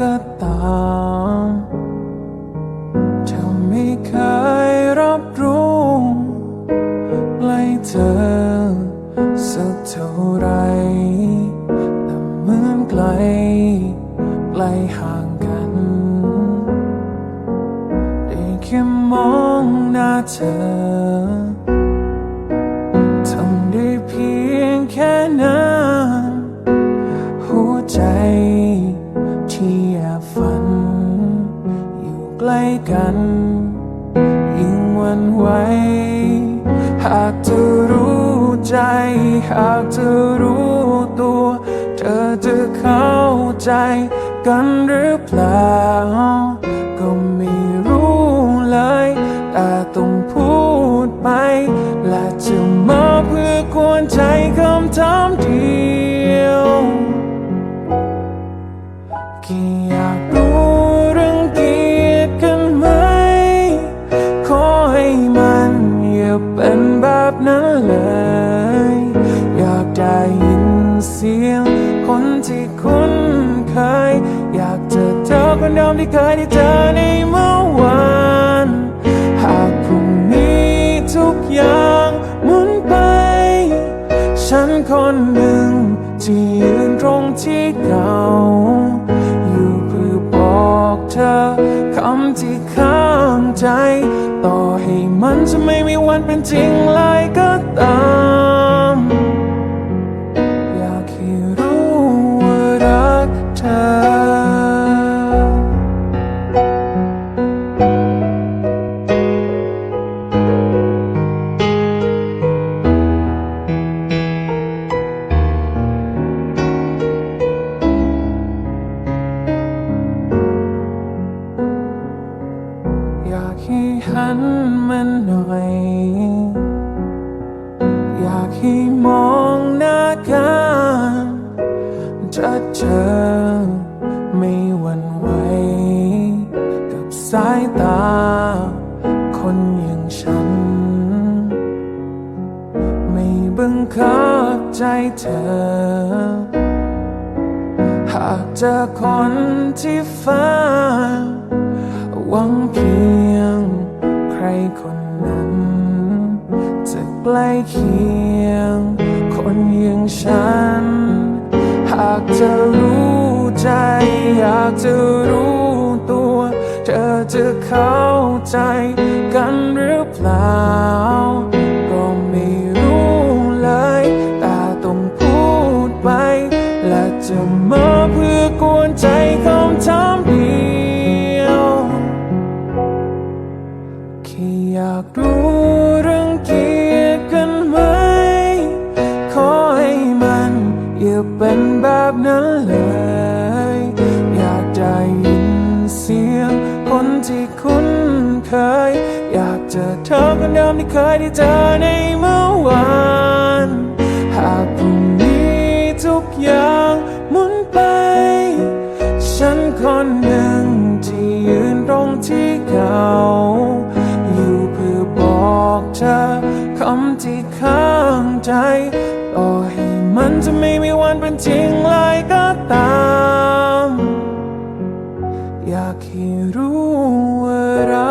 ก็ตามเธอไม่เคยรับรู้ใล้เธอสักเท่าไรแต่เหมือนไกลไกลห่างกัน ได้แค่มองหน้าเธอ หากเธอรู้ใจ หากเธอรู้ตัว เธอจะเข้าใจกันหรือเปล่า ก็ไม่รู้เลย แต่ต้องพูดไป และจะมาเพื่อกวนใจคำถามเคนที่คุ้นเคย อยากเจอเธอคนเดิมที่เคยได้เจอในเมื่อวานหากพรุ่งนี้ทุกอย่างหมุนไป ฉันคนหนึ่งที่ยืนตรงที่เก่าอยู่เพื่อบอกเธอคำที่ข้างใจ ต่อให้มันจะไม่มีวันเป็นจริงเลยก็ตาม ห้หันมันหน่อย อยากให้มองหน้ากันจะเจอไม่หวั่นไหวกับสายตา คนอย่างฉัน ไม่บังคับใจเธอหากเจอคนที่ฟ้าหวังเพียง ครคนนั้น จะใกล้เคียง คนอย่างฉัน หากจะรู้ใจ อยากจะรู้ตัว เธอจะเข้าใจกันหรือเปล่า ก็ไม่รู้เลย แต่ต้องพูดไป และจะมาเพื่อกวนใจ อยากรู้เรื่องเกียจกันไหม ขอให้มันอย่าเป็นแบบนั้นเลย อยากได้ยินเสียงคนที่คุ้นเคย อยากจะเธอคนเดิมที่เคยได้เจอใน ต่อให้มันจะไม่มีวันเป็นจริงเลยก็ตาม อยากให้รู้ว่าเธอ